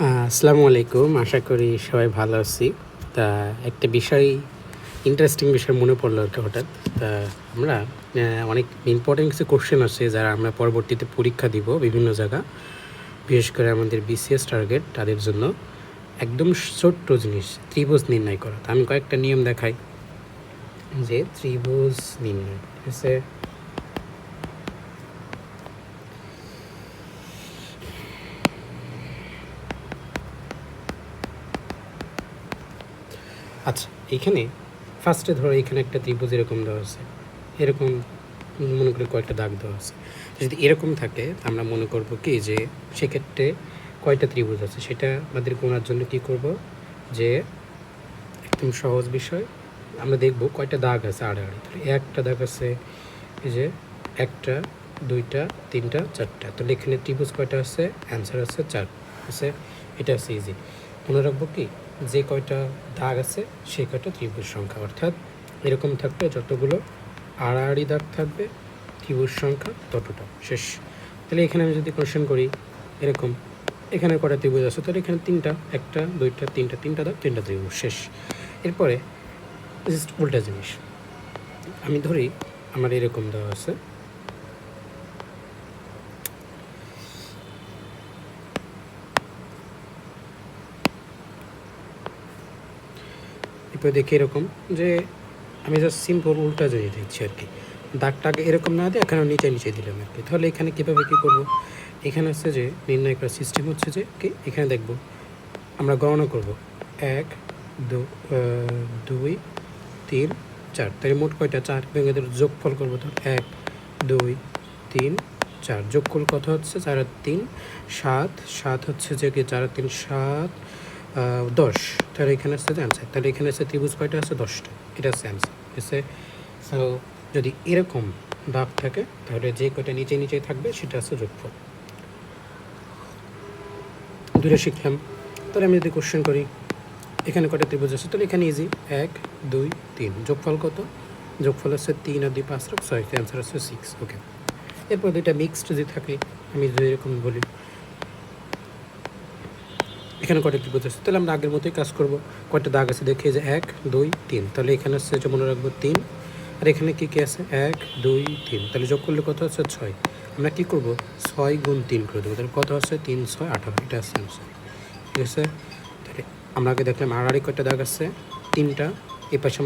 আসসালামু আলাইকুম। আশা করি সবাই ভালো আছি। তা, একটা বিষয় ইন্টারেস্টিং বিষয় মনে পড়ল কি হঠাৎ। তা, আমরা অনেক ইম্পর্টেন্ট কিছু কোশ্চেন আছে যারা আমরা পরবর্তীতে পরীক্ষা দিব বিভিন্ন জায়গা। বিশেষ করে আমাদের বিসিএস টার্গেট তাদের জন্য একদম ছোট্ট জিনিস, ত্রিভুজ নির্ণয় করা। তা, আমি কয়েকটা নিয়ম দেখাই। যে, ত্রিভুজ নির্ণয়, ঠিক আছে? আচ্ছা এইখানে ফার্স্টে ধরো এখানে একটা ত্রিভুজ এরকম দেওয়া আছে এরকম মনে করে কয়েকটা দাগ দেওয়া আছে যদি এরকম থাকে, আমরা মনে করব কি যে সেক্ষেত্রে কয়টা ত্রিভুজ আছে? সেটা আমাদের গোনার জন্য কি করব? যে একদম সহজ বিষয়, আমরা দেখব কয়টা দাগ আছে আড়াআড়ি। তাহলে একটা দাগ আছে এই যে একটা, দুইটা, তিনটা, চারটা। তাহলে এখানে ত্রিভুজ কয়টা আছে? অ্যান্সার আছে চার। আছে, এটা আছে ইজি মনে রাখব কি যে কয়টা দাগ আছে, সেই কয়টা ত্রিভুজ সংখ্যা। অর্থাৎ এরকম থাকবে যতগুলো আড়াআড়ি দাগ থাকবে, ত্রিভুজ সংখ্যা ততটা। শেষ। তাহলে এখানে আমি যদি কোশ্চেন করি, এরকম, এখানে কটা ত্রিভুজ আছে? তাহলে এখানে তিনটা, একটা, দুইটা, তিনটা তিনটা দাগ, তিনটা ত্রিভুজ। শেষ। এরপরে জাস্ট উল্টা জিনিস। আমি ধরি, আমার এরকম দেওয়া আছে। এরপরে দেখি এরকম যে আমি জাস্ট সিম্পল উল্টা জিনিস দিচ্ছি আর কি। দাগটাকে এরকম না দিয়ে এখানে নিচে নিচে দিলাম আর কি। তাহলে এখানে কীভাবে কী করব? এখানে হচ্ছে যে নির্ণয় করার সিস্টেম হচ্ছে যে কি? এখানে দেখব, আমরা গণনা করব। এক দুই, তিন, চার। তাহলে মোট কয়টা? চার। ধর যোগফল করব তো এক, দুই, তিন, চার। যোগফল কত হচ্ছে? চার তিন, সাত। সাত হচ্ছে যে কি? চার তিন, সাত। দশ। তাহলে এখানে আসছে অ্যান্সার তাহলে এখানে আছে ত্রিভুজ কয়টা আছে? দশটা। এটা হচ্ছে অ্যান্সার এসে সো যদি এরকম দাগ থাকে, তাহলে যে কয়টা নিচে নিচে থাকবে, সেটা আছে যোগফল। দূরে শিখলাম। তাহলে আমি যদি কোশ্চেন করি, এখানে কটা ত্রিভুজ আছে? তাহলে এখানে ইজি এক, দুই, তিন। যোগফল কত? যোগফল আছে তিন আর দুই পাঁচ, ছয়। অ্যান্সার আছে সিক্স ওকে এরপর দুইটা মিক্সড যদি থাকে, আমি যদি এরকম বলি এখানে কয়টা ত্রিভুজ আছে? তাহলে আমরা আগের মতোই কাজ করব। কয়টা দাগ আছে? দেখি যে এক, দুই, তিন। তাহলে এখানে হচ্ছে যে মনে রাখব তিন। আর এখানে কী কী আছে? এক, দুই, তিন। তাহলে যোগ করলে কত হচ্ছে? ছয়। আমরা কী করব? ছয় গুণ তিন করে দেবো। তাহলে কত আছে তিন, ছয়, আঠারো। এটা আছে। ঠিক আছে? তাহলে আমরা আগে দেখলাম আড়াড়ি কয়টা দাগ আছে? তিনটা। এ পাশে